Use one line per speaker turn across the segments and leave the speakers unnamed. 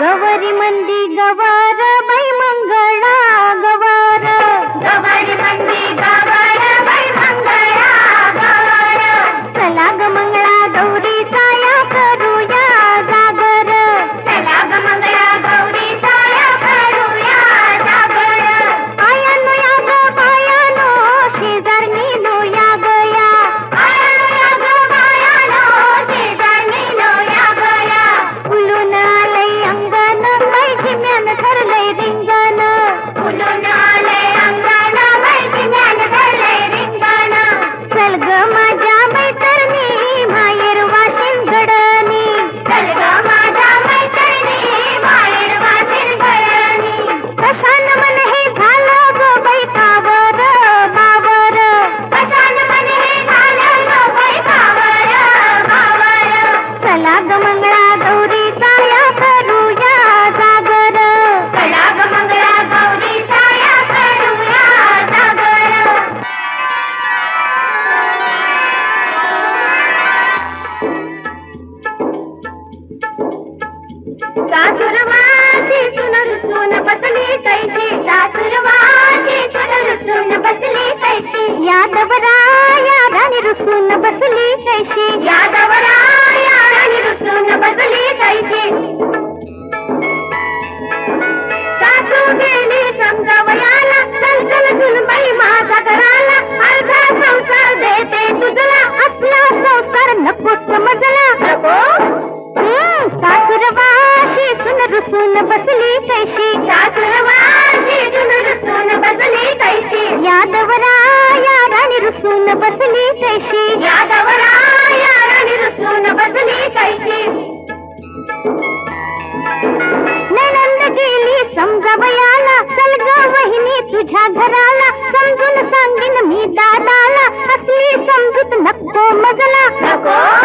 गवरी मंदी गवार बाई मंगळा गवार. गवारी विठराला समजून सांगेन मी दादाला. असली समजूत नको मजला. नको.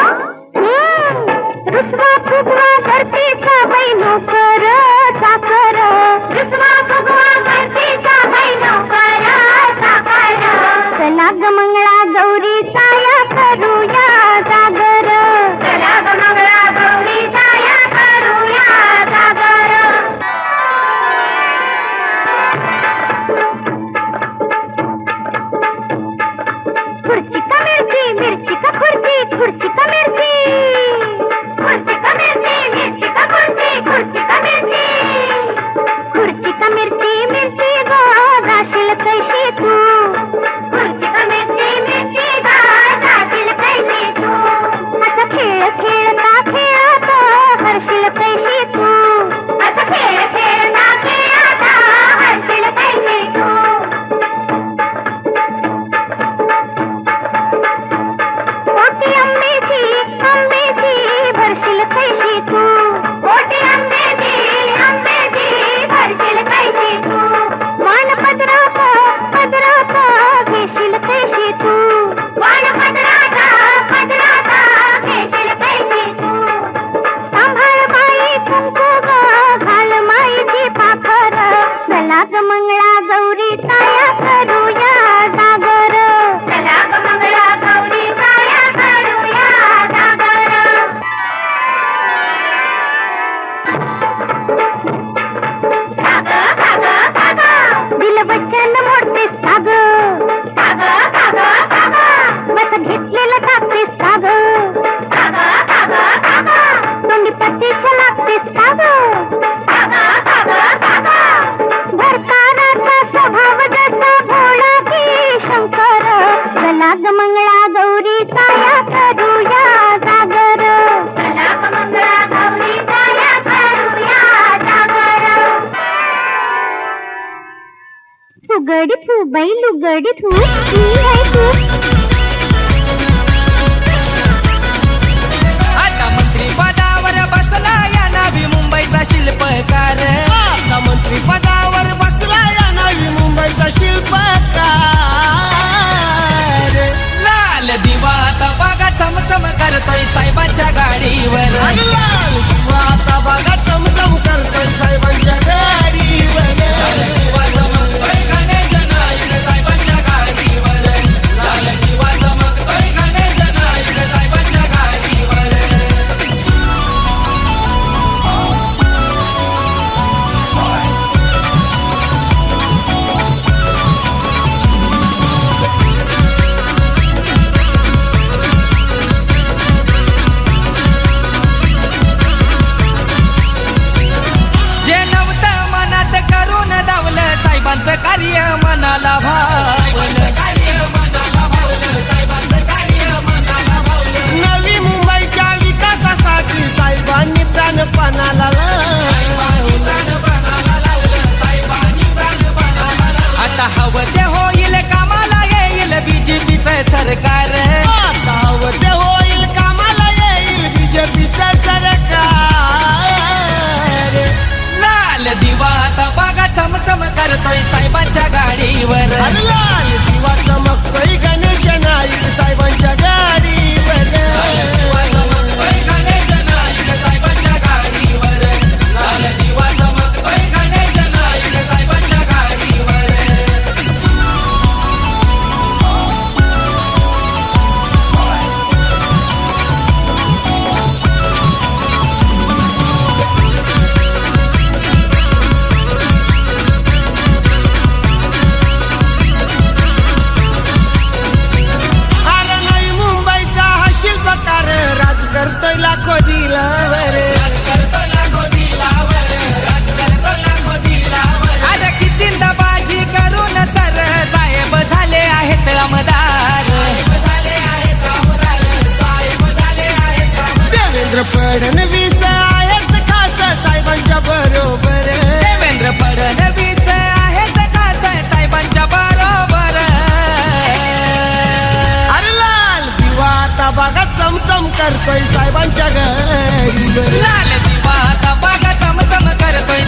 करतोय साहेबांच्या घरी. लाल दिवा आता बघा चमचम करतोय.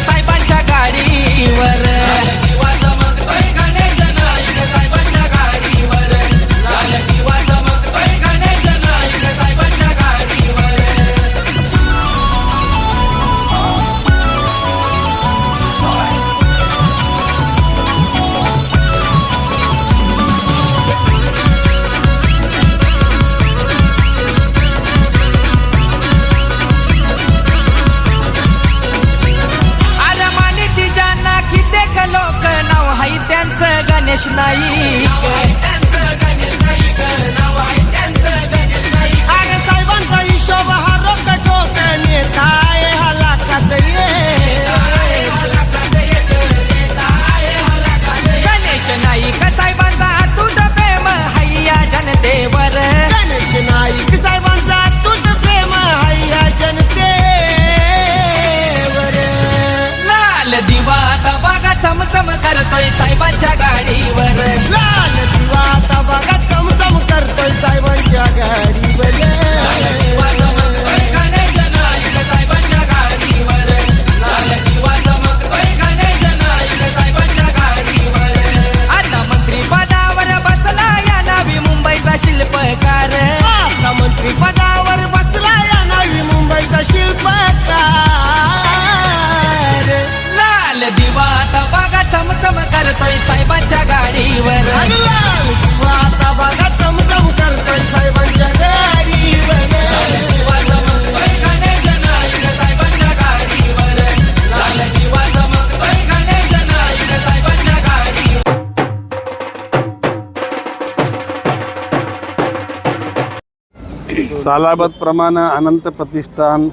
सालाबतप्रमाणे अनंत प्रतिष्ठान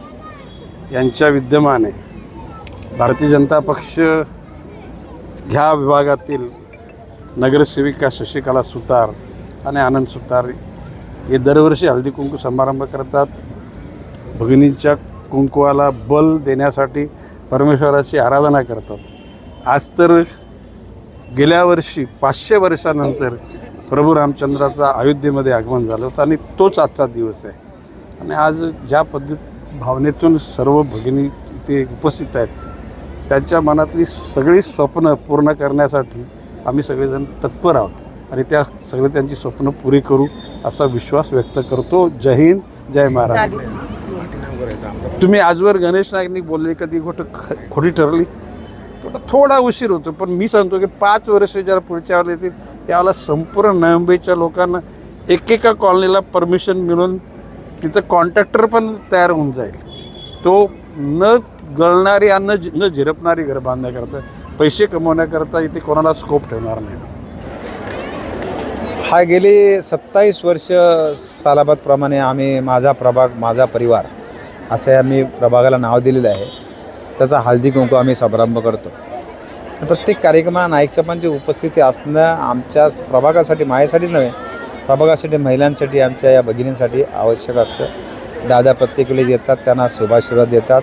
यांच्या विद्यमाने भारतीय जनता पक्ष ह्या विभागातील नगरसेविका शशिकला सुतार आणि आनंद सुतार हे दरवर्षी हल्दी कुंकू समारंभ करतात. भगिनींच्या कुंकुवाला बल देण्यासाठी परमेश्वराची आराधना करतात. आज तर गेल्या वर्षी पाचशे वर्षानंतर प्रभू रामचंद्राचा अयोध्येमध्ये आगमन झालं होतं आणि तोच आजचा दिवस आहे. आणि आज ज्या पद्धत भावनेतून सर्व भगिनी इथे उपस्थित आहेत त्यांच्या मनातली सगळी स्वप्न पूर्ण करण्यासाठी आम्ही सगळेजण तत्पर आहोत. आणि त्या सगळे त्यांची स्वप्न पुरी करू असा विश्वास व्यक्त करतो. जय हिंद जय महाराज तुम्ही आजवर गणेश नाईकनी बोलले कधी गोष्ट ख- खोटी ठरली? थोडा थोडा उशीर होतो पण मी सांगतो की पाच वर्ष ज्याला पुढच्या वेळेला येतील त्यावेळेला संपूर्ण नवी मुंबईच्या लोकांना एकेका कॉलनीला परमिशन मिळून तिथं कॉन्ट्रॅक्टर पण तयार होऊन जाईल. तो न गळणारी आणि न न झिरपणारी घर बांधण्याकरता पैसे कमवण्याकरता इथे कोणाला स्कोप ठेवणार नाही.
हा गेली सत्तावीस वर्ष सालाबादप्रमाणे आम्ही माझा प्रभाग माझा परिवार असे आम्ही प्रभागाला नाव दिलेलं आहे. त्याचा हळदी कुंकू आम्ही समारंभ करतो. प्रत्येक कार्यक्रमाला नाईक साहेबांची उपस्थिती असणं आमच्या प्रभागासाठी माझ्यासाठी नव्हे प्रभागासाठी महिलांसाठी आमच्या या भगिनींसाठी आवश्यक असतं. दादा प्रत्येक वेळेस येतात त्यांना शुभाशीर्वाद देतात.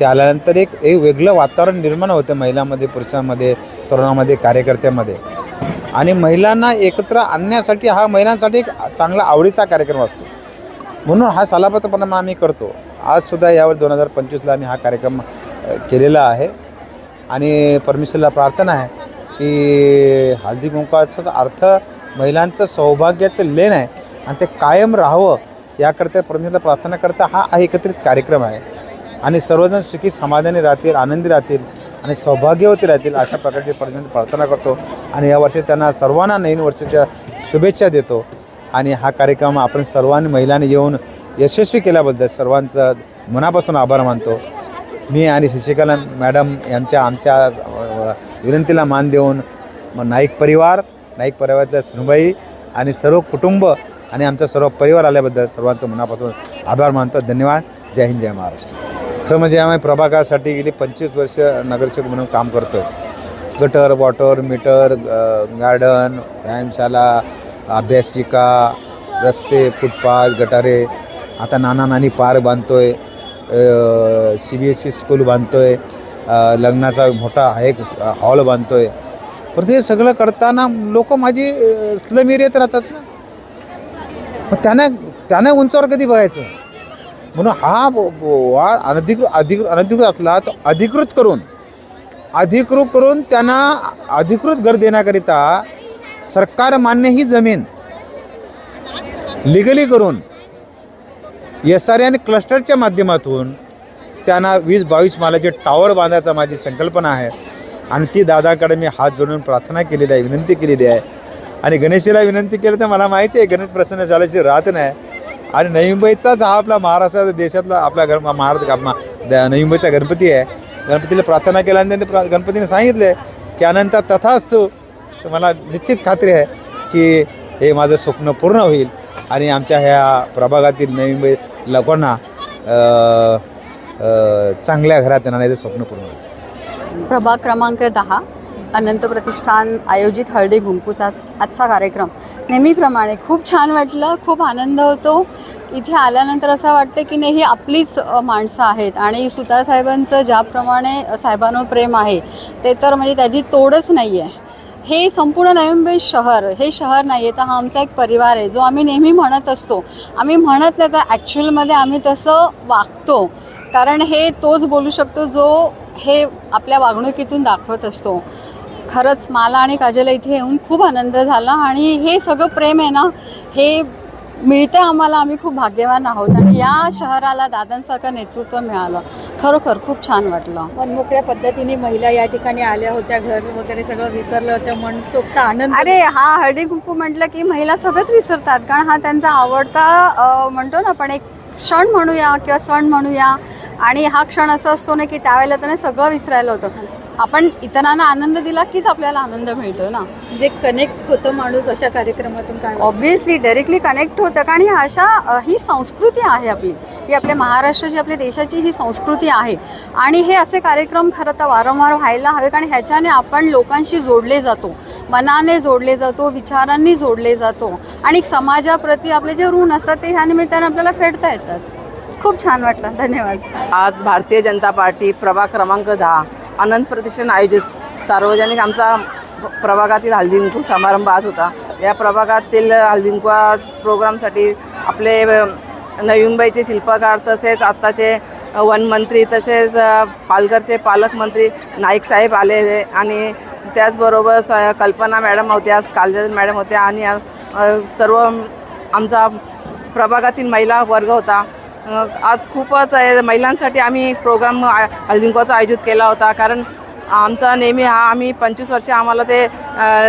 ते आल्यानंतर एक एक वेगळं वातावरण निर्माण होतं महिलांमध्ये पुरुषांमध्ये तरुणामध्ये कार्यकर्त्यामध्ये. आणि महिलांना एकत्र आणण्यासाठी हा महिलांसाठी एक चांगला आवडीचा कार्यक्रम असतो. म्हणून हा सालाबतपणा आम्ही करतो. आजसुद्धा यावर दोन हजार पंचवीसला आम्ही हा कार्यक्रम केलेला आहे. आणि परमेश्वरला प्रार्थना आहे की हळदी कुंकाचा अर्थ महिलांचं सौभाग्याचं लेण आहे आणि ते कायम राहावं याकरता परमेश्वरला प्रार्थना करता हा एकत्रित कार्यक्रम आहे. आणि सर्वजण सुखी समाधानी राहतील आनंदी राहतील आणि सौभाग्यवती राहतील अशा प्रकारची परमेश्वर प्रार्थना करतो आणि यावर्षी त्यांना सर्वांना नवीन वर्षाच्या शुभेच्छा देतो. आणि हा कार्यक्रम आपण सर्वांनी महिलांनी येऊन यशस्वी केल्याबद्दल सर्वांचं मनापासून आभार मानतो. मी आणि शशिकला मॅडम यांच्या आमच्या विनंतीला मान देऊन नाईक परिवार नाईक परिवारातल्या सुनबाई आणि सर्व कुटुंब आणि आमचा सर्व परिवार आल्याबद्दल सर्वांचं मनापासून आभार मानतो. धन्यवाद. जय हिंद जय महाराष्ट्र. खरं म्हणजे आम्ही प्रभागासाठी गेली पंचवीस वर्ष नगरसेवक म्हणून काम करतो आहे गटर वॉटर मीटर ग- गार्डन व्यायामशाला अभ्यासिका रस्ते फुटपाथ गटारे. आता नाना नानी park बांधतोय. C B S C school बांधतो आहे लग्नाचा मोठा एक हॉल बांधतो आहे पण ते सगळं करताना लोक माझी स्लम एरियात राहतात ना. मग त्यांना त्यांना उंचावर कधी बघायचं? म्हणून हा वाढ अनधिकृत अधिकृत अनधिकृत असला तर अधिकृत करून अधिकृत करून त्यांना अधिकृत घर देण्याकरिता सरकार मान्य ही जमीन लिगली करून एस आर आणि क्लस्टरच्या माध्यमातून त्यांना वीस बावीस मालाचे टावर बांधायचा माझी संकल्पना आहे. आणि ती दादाकडे मी हात जोडून प्रार्थना केलेली आहे विनंती केलेली आहे. आणि गणेशीला विनंती केली तर मला माहिती आहे गणेश प्रसन्न झाल्याची राहत नाही. आणि नवी मुंबईचाच हा आपला महाराष्ट्राचा देशातला आपला घर महाराष्ट्र नवी मुंबईचा गणपती आहे. गणपतीला प्रार्थना केल्यानंतर प्रा गणपतीने सांगितले की अनंत तथा असतो तर मला निश्चित खात्री आहे की हे माझं स्वप्न पूर्ण होईल. आणि आमच्या ह्या प्रभागातील नवी मुंबई लोकांना चांगल्या घरात येणार स्वप्न पूर्ण
प्रभाग क्रमांक दहा अनंत प्रतिष्ठान आयोजित हळदी गुंकूचा आजचा कार्यक्रम. नेहमीप्रमाणे खूप छान वाटलं खूप आनंद होतो. इथे आल्यानंतर असं वाटतं की नाही ही आपलीच माणसं आहेत. आणि सुतार साहेबांचं ज्याप्रमाणे साहेबांवर प्रेम आहे ते तर म्हणजे त्याची तोडच नाही आहे हे संपूर्ण नवी शहर हे शहर नाही आहे तर हा आमचा एक परिवार आहे जो आम्ही नेहमी म्हणत असतो. आम्ही म्हणत नाही तर ॲक्च्युअलमध्ये आम्ही तसं वागतो. कारण हे तोच बोलू शकतो जो हे आपल्या वागणुकीतून दाखवत असतो. खरंच मला आणि काजला इथे येऊन खूप आनंद झाला आणि हे सगळं प्रेम आहे ना हे मिळतं आम्हाला आम्ही खूप भाग्यवान आहोत आणि या शहराला दादांसारखं नेतृत्व मिळालं. खरोखर खूप छान वाटलं.
मनमोकळ्या पद्धतीने महिला या ठिकाणी आल्या होत्या घर वगैरे सगळं विसरलं होतं मनसोक्त आनंद
अरे हा हळदी कुंकू म्हटलं की महिला सगळंच विसरतात कारण हा त्यांचा आवडता म्हणतो ना आपण एक क्षण म्हणूया किंवा सण म्हणूया. आणि हा क्षण असं असतो ना की त्यावेळेला त्याने सगळं विसरायला होतं. आपण इतरांना आनंद दिला कीच आपल्याला आनंद मिळतो ना?
जे कनेक्ट होतं माणूस अशा कार्यक्रमातून काय?
ऑब्विसली डायरेक्टली कनेक्ट होतं. कारण ही अशा ही संस्कृती आहे आपली. ही आपल्या महाराष्ट्राची आपल्या देशाची ही संस्कृती आहे. आणि हे असे कार्यक्रम खरं तर वारंवार व्हायला हवे. कारण ह्याच्याने आपण लोकांशी जोडले जातो. मनाने जोडले जातो विचारांनी जोडले जातो. आणि समाजाप्रती आपले जे ऋण असतात ते ह्या निमित्ताने आपल्याला फेडता येतात. खूप छान वाटलं. धन्यवाद.
आज भारतीय जनता पार्टी प्रभाग क्रमांक दहा. अनंत प्रतिष्ठान आयोजित. सार्वजनिक आमचा प्रभागातील हल्दीकुंकू समारंभ आज होता. या प्रभागातील हल्दीकुंकू प्रोग्रामसाठी आपले अ, नवी मुंबईचे शिल्पकार तसेच आत्ताचे वनमंत्री तसेच पालघरचे पालकमंत्री नाईक साहेब आलेले आणि त्याचबरोबर स कल्पना मॅडम होत्या कालजल मॅडम होत्या आणि सर्व आमचा प्रभागातील महिला वर्ग होता. आज खूपच आहे. महिलांसाठी आम्ही प्रोग्राम हल्दिंकोचा आयोजित केला होता. कारण आमचा नेहमी हा आम्ही पंचवीस वर्ष आम्हाला ते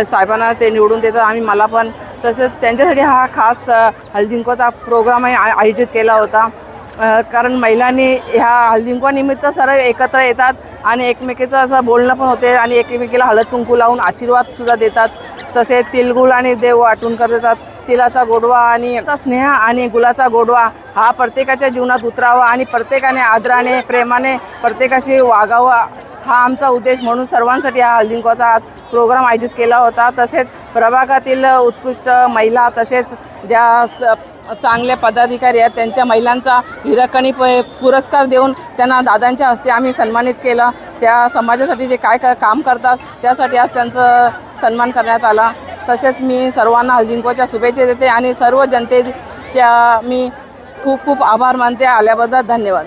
साहेबांना ते निवडून देतात आम्ही मला पण. तसेच त्यांच्यासाठी हा खास हल्दिंकोचा प्रोग्राम आय- आयोजित केला होता. कारण महिलांनी ह्या हळदीकुंकवानिमित्त सर्व एकत्र येतात आणि एकमेकीचं असं बोलणं पण होते आणि एकमेकीला हळद कुंकू लावून आशीर्वादसुद्धा देतात. तसेच तिलगुळ आणि देव वाटून करतात. तिलाचा गोडवा आणि स्नेह आणि गुलाचा गोडवा हा प्रत्येकाच्या जीवनात उतरावा आणि प्रत्येकाने आदराने प्रेमाने प्रत्येकाशी वागावा. हा आमचा उद्देश म्हणून सर्वांसाठी हा हळदीकुंकवाचा आज प्रोग्राम आयोजित केला होता. तसेच प्रभागातील उत्कृष्ट महिला तसेच ज्या स चांगले पदाधिकारी आहेत त्यांच्या महिलांचा हिरकणी प पुरस्कार देऊन त्यांना दादांच्या हस्ते आम्ही सन्मानित केलं. त्या समाजासाठी जे काय काय काम करतात त्यासाठी आज त्यांचं सन्मान करण्यात आला. तसेच मी सर्वांना हळदीकुंकवाच्या शुभेच्छा देते आणि सर्व जनतेच्या मी खूप खूप आभार मानते. आल्याबद्दल धन्यवाद.